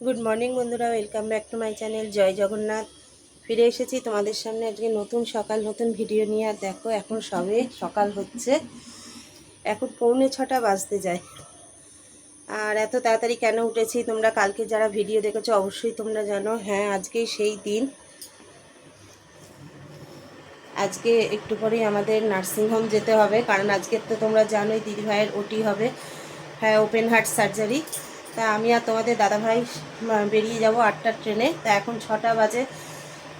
Good morning বন্ধুরা। Welcome back to my channel জয় জগন্নাথ ফিরে এসেছি তোমাদের সামনে আজকে নতুন সকাল, নতুন ভিডিও নিয়ে। আর দেখো, এখন সবে সকাল হচ্ছে। এখন পৌনে ছটা বাজতে যায়। আর এত তাড়াতাড়ি কেন উঠেছি? তোমরা কালকে যারা ভিডিও দেখেছ, অবশ্যই তোমরা জানো। হ্যাঁ আজকেই সেই দিন। আজকে একটু পরেই আমাদের নার্সিংহোম যেতে হবে। কারণ আজকে তো তোমরা জানোই, দিদিভাইয়ের ওটি হবে। হ্যাঁ ওপেন হার্ট সার্জারি তা আমি আর তোমাদের দাদাভাই বেরিয়ে যাব আটটার ট্রেনে। তা এখন ছটা বাজে।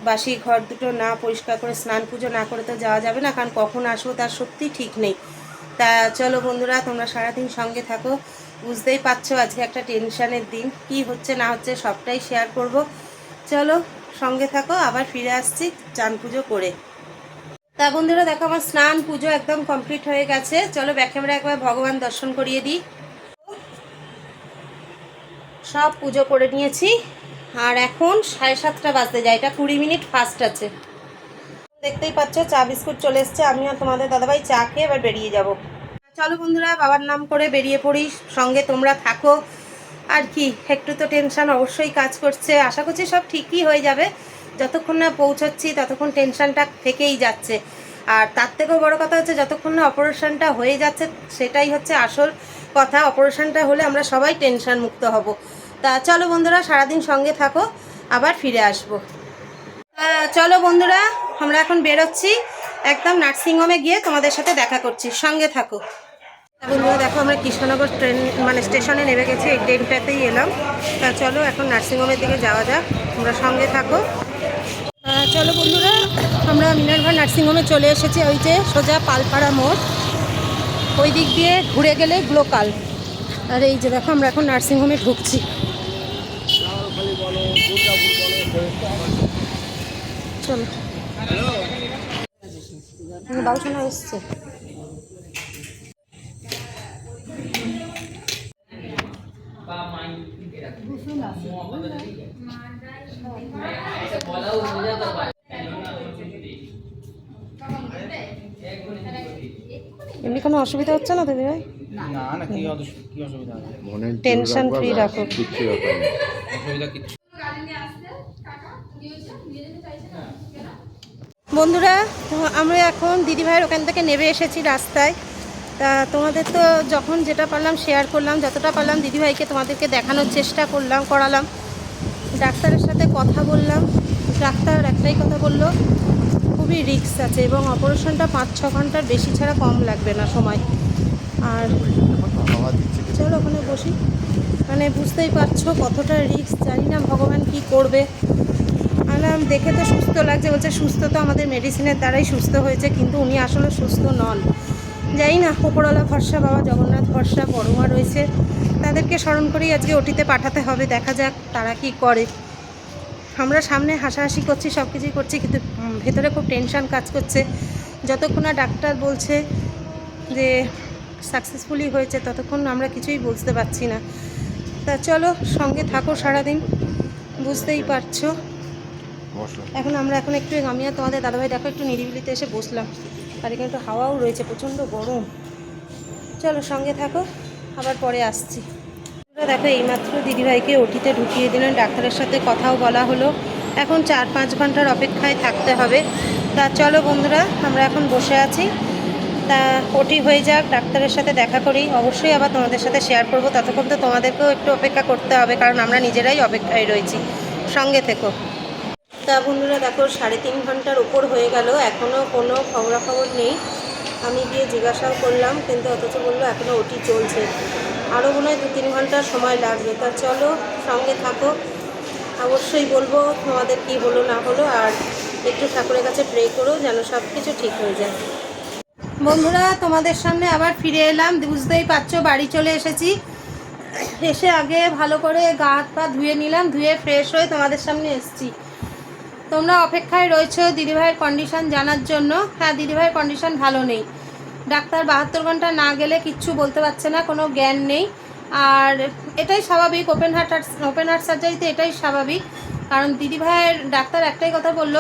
বাসি ঘর দুটো না পরিষ্কার করে স্নান পুজো না করে তো যাওয়া যাবে না, কারণ কখন আসব তার সত্যি ঠিক নেই। তা চলো বন্ধুরা, তোমরা সারাদিন সঙ্গে থাকো। বুঝতেই পারছ আজকে একটা টেনশানের দিন। কি হচ্ছে না হচ্ছে সবটাই শেয়ার করব। চলো সঙ্গে থাকো, আবার ফিরে আসছি চান পুজো করে। তা বন্ধুরা, দেখো আমার স্নান পুজো একদম কমপ্লিট হয়ে গেছে। চলো ব্যাক ক্যামেরা একবার ভগবান দর্শন করিয়ে দিই। সব পুজো করে নিয়েছি। আর এখন সাড়ে সাতটা বাজতে যায়, এটা কুড়ি মিনিট ফাস্ট আছে। দেখতেই পাচ্ছ, চা বিস্কুট চলে এসছে আমিও তোমাদের দাদাভাই চা খেয়ে এবার বেরিয়ে যাব। চলো বন্ধুরা, বাবার নাম করে বেরিয়ে পড়ি, সঙ্গে তোমরা থাকো। আর কি, একটু তো টেনশন অবশ্যই কাজ করছে, আশা করছি সব ঠিকই হয়ে যাবে। যতক্ষণ না পৌঁছাচ্ছি, ততক্ষণ টেনশনটা থেকেই যাচ্ছে। আর তার থেকেও বড় কথা হচ্ছে, যতক্ষণ না অপারেশনটা হয়ে যাচ্ছে, সেটাই হচ্ছে আসল কথা। অপারেশনটা হলে আমরা সবাই টেনশন মুক্ত হব। তা চলো বন্ধুরা, সারাদিন সঙ্গে থাকো, আবার ফিরে আসব। চলো বন্ধুরা, আমরা এখন বেরোচ্ছি, একদম নার্সিংহোমে গিয়ে তোমাদের সাথে দেখা করছি, সঙ্গে থাকো। বন্ধুরা, দেখো আমরা কৃষ্ণনগর ট্রেন মানে স্টেশনে নেমে গেছি, এই ট্রেনটাতেই এলাম। তা চলো এখন নার্সিংহোমের দিকে যাওয়া যাক, তোমরা সঙ্গে থাকো। চলো বন্ধুরা, আমরা মিনারভা নার্সিংহোমে চলে এসেছি, ওই যে সোজা পালপাড়া মোড়। ওই দিক দিয়ে ঘুরে গেলে গ্লোকাল আর এই যে দেখো, আমরা এখন নার্সিংহোমে ঢুকছি। চলো বাবুসোনা এসছে। এমনি কোনো অসুবিধা হচ্ছে না দিদি ভাই? না না কি অসুবিধা হবে মনের জোর টেনশন ফ্রি রাখো। নেই অসুবিধা কিছু বন্ধুরা, আমরা এখন দিদিভাইয়ের ওখান থেকে নেমে এসেছি রাস্তায়। তা তোমাদের তো যখন যেটা পারলাম শেয়ার করলাম, যতটা পারলাম দিদিভাইকে তোমাদেরকে দেখানোর চেষ্টা করলাম, করালাম। ডাক্তারের সাথে কথা বললাম, ডাক্তার একটাই কথা বলল, খুবই রিস্ক আছে এবং অপারেশনটা পাঁচ ছ ঘণ্টার বেশি ছাড়া কম লাগবে না সময়। আর চলো ওখানে বসি। মানে বুঝতেই পারছ কতটা রিস্ক জানি না ভগবান কি করবে। আলাম দেখে তো সুস্থ লাগছে, বলছে সুস্থ তো আমাদের মেডিসিনের দ্বারাই সুস্থ হয়েছে, কিন্তু উনি আসলে সুস্থ নন। যাই না ওপরওয়ালা ভরসা, বাবা জগন্নাথ ভরসা, বড়মা রয়েছে। তাদেরকে স্মরণ করেই আজকে ওটিতে পাঠাতে হবে, দেখা যাক তারা কি করে। আমরা সামনে হাসাহাসি করছি সব কিছুই করছি, কিন্তু ভেতরে খুব টেনশন কাজ করছে। যতক্ষণ না ডাক্তার বলছে যে সাকসেসফুলি হয়েছে, ততক্ষণ আমরা কিছুই বুঝতে পারছি না। তা চলো, সঙ্গে থাকো সারাদিন, বুঝতেই পারছ। এখন আমরা এখন একটু আমি আর তোমাদের দাদাভাই দেখো, একটু নিরিবিলিতে এসে বসলাম। আর এখানে একটু হাওয়াও রয়েছে, প্রচণ্ড গরম। চলো সঙ্গে থাকো, আবার পরে আসছি। দেখো, এইমাত্র দিদিভাইকে ওটিতে ঢুকিয়ে দিলেন ডাক্তারের সাথে কথাও বলা হলো। এখন চার পাঁচ ঘণ্টার অপেক্ষায় থাকতে হবে। তা চলো বন্ধুরা, আমরা এখন বসে আছি। তা ওটি হয়ে যাক, ডাক্তারের সাথে দেখা করি। অবশ্যই আবার তোমাদের সাথে শেয়ার করব। ততক্ষণ তো তোমাদেরকেও একটু অপেক্ষা করতে হবে, কারণ আমরা নিজেরাই অপেক্ষায় রয়েছি। সঙ্গে থেকো। তা বন্ধুরা দেখো, সাড়ে তিন ঘণ্টার উপর হয়ে গেল। এখনও কোনো খবরাখবর নেই। আমি গিয়ে জিজ্ঞাসাও করলাম, কিন্তু অথচ বলল এখনও ওটি চলছে। আরও মনে হয় দু তিন ঘণ্টা সময় লাগবে। তা চলো, সঙ্গে থাকো। অবশ্যই বলব তোমাদের কি হলো না হলো, আর একটু ঠাকুরের কাছে প্রে করো যেন সব কিছু ঠিক হয়ে যায়। বন্ধুরা, তোমাদের সামনে আবার ফিরে এলাম। বুঝতেই পারছ, বাড়ি চলে এসেছি। এসে আগে ভালো করে গা হাত পা ধুয়ে নিলাম, ধুয়ে ফ্রেশ হয়ে তোমাদের সামনে এসেছি। তোমরা অপেক্ষায় রয়েছো দিদিভাইয়ের কন্ডিশন জানার জন্য। হ্যাঁ দিদিভাইয়ের কন্ডিশন ভালো নেই। ডাক্তার বাহাত্তর ঘণ্টা না গেলে কিচ্ছু বলতে পারছে না, কোনো জ্ঞান নেই। আর এটাই স্বাভাবিক ওপেন হার্ট ওপেন হার্ট সার্জারিতে এটাই স্বাভাবিক। কারণ দিদিভাইয়ের ডাক্তার একটাই কথা বলল,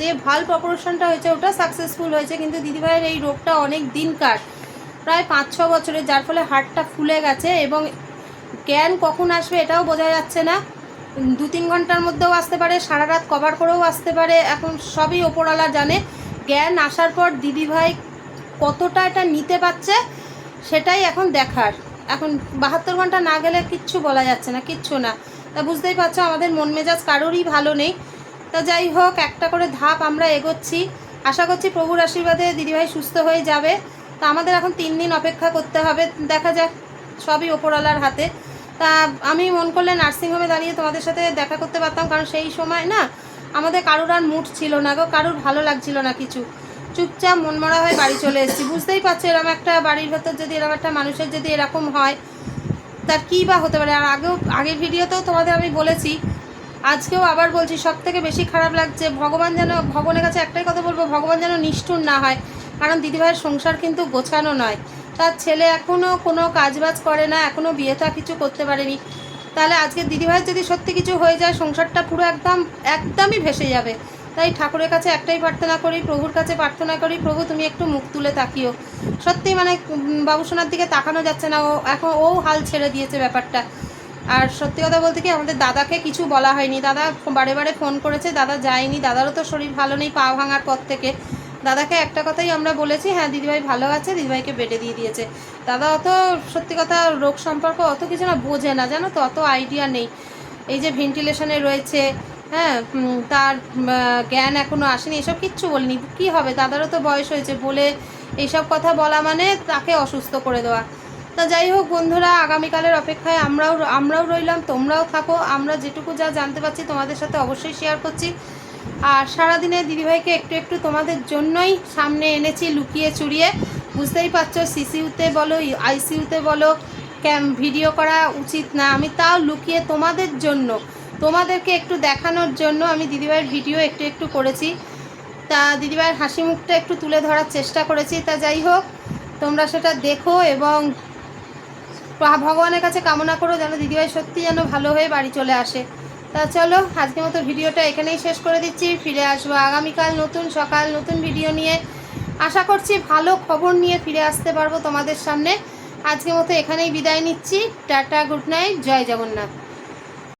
যে ভাল্ব অপারেশনটা হয়েছে ওটা সাকসেসফুল হয়েছে, কিন্তু দিদিভাইয়ের এই রোগটা অনেক দিনকার, প্রায় পাঁচ ছ বছরের, যার ফলে হার্টটা ফুলে গেছে এবং জ্ঞান কখন আসবে এটাও বোঝা যাচ্ছে না। দু তিন ঘণ্টার মধ্যেও আসতে পারে, সারা রাত কভার করেও আসতে পারে। এখন সবই ওপরওয়ালা জানে। জ্ঞান আসার পর দিদিভাই কতটা এটা নিতে পারছে সেটাই এখন দেখার। এখন বাহাত্তর ঘণ্টা না গেলে কিচ্ছু বলা যাচ্ছে না, কিচ্ছু না। তা বুঝতেই পারছ, আমাদের মন মেজাজ কারোরই ভালো নেই। তা যাই হোক, একটা করে ধাপ আমরা এগোচ্ছি। আশা করছি প্রভুর আশীর্বাদে দিদিভাই সুস্থ হয়ে যাবে। তা আমাদের এখন তিন দিন অপেক্ষা করতে হবে। দেখা যাক, সবই ওপরওয়ালার হাতে। তা আমি মন করলে নার্সিংহোমে দাঁড়িয়ে তোমাদের সাথে দেখা করতে পারতাম, কারণ সেই সময় না আমাদের কারুর আর মুড ছিল না গো, কারুর ভালো লাগছিল না কিছু। চুপচাপ মনমরা হয়ে বাড়ি চলে এসেছি। বুঝতেই পারছ এরকম একটা বাড়ির ভেতর যদি এরকম একটা মানুষের যদি এরকম হয়, তার কী বা হতে পারে? আর আগেও, আগের ভিডিওতেও তোমাদের আমি বলেছি, আজকেও আবার বলছি সব থেকে বেশি খারাপ লাগছে, ভগবান যেন, ভগবানের কাছে একটাই কথা বলব, ভগবান যেন নিষ্ঠুর না হয়, কারণ দিদিভাইয়ের সংসার কিন্তু গোছানো নয়। তার ছেলে এখনও কোনো কাজবাজ করে না এখনও বিয়েটা কিছু করতে পারেনি। তাহলে আজকে দিদিভাইয়ের যদি সত্যি কিছু হয়ে যায়, সংসারটা পুরো একদম, একদমই ভেসে যাবে। তাই ঠাকুরের কাছে একটাই প্রার্থনা করি, প্রভুর কাছে প্রার্থনা করি, প্রভু তুমি একটু মুখ তুলে তাকিও। সত্যি মানে বাবুসোনার দিকে তাকানো যাচ্ছে না, ও এখন, ও হাল ছেড়ে দিয়েছে ব্যাপারটা। আর সত্যি কথা বলতে কি, আমাদের দাদাকে কিছু বলা হয়নি। দাদা বারে বারে ফোন করেছে, দাদা যায়নি, দাদারও তো শরীর ভালো নেই, পা ভাঙার পর থেকে। দাদাকে একটা কথাই আমরা বলেছি হ্যাঁ দিদিভাই ভালো আছে, দিদিভাইকে বেডে দিয়ে দিয়েছে। দাদা অত, সত্যি কথা, রোগ সম্পর্ক অত কিছু না বোঝে না, জানো তো, অত আইডিয়া নেই। এই যে ভেন্টিলেশনে রয়েছে হ্যাঁ তার জ্ঞান এখনও আসেনি, এসব কিচ্ছু বলিনি। কী হবে, দাদারও তো বয়স হয়েছে, বলে এইসব কথা বলা মানে তাকে অসুস্থ করে দেওয়া। তা যাই হোক বন্ধুরা, আগামীকালের অপেক্ষায় আমরাও আমরাও রইলাম, তোমরাও থাকো, আমরা যেটুকু যা জানতে পারছি তোমাদের সাথে অবশ্যই শেয়ার করছি। আর সারাদিনে দিদিভাইকে একটু একটু তোমাদের জন্যই সামনে এনেছি, লুকিয়ে চুরিয়ে। বুঝতেই পারছ, সিসিউতে বলো আইসিইউতে বলো, ক্যাম, ভিডিও করা উচিত না। আমি তাও লুকিয়ে তোমাদের জন্য, তোমাদেরকে একটু দেখানোর জন্য আমি দিদিভাইয়ের ভিডিও একটু একটু করেছি। তা দিদিভাইয়ের হাসি মুখটা একটু তুলে ধরার চেষ্টা করেছি। তা যাই হোক, তোমরা সেটা দেখো এবং ভগবানের কাছে কামনা করো যেন দিদিভাই সত্যি যেন ভালো হয়ে বাড়ি চলে আসে। তা চলো, আজকের মতো ভিডিওটা এখানেই শেষ করে দিচ্ছি। ফিরে আসব আগামীকাল নতুন সকাল, নতুন ভিডিও নিয়ে। আশা করছি ভালো খবর নিয়ে ফিরে আসতে পারব তোমাদের সামনে। আজকের মতো এখানেই বিদায় নিচ্ছি। টাটা, গুড নাইট, জয় জগন্নাথ।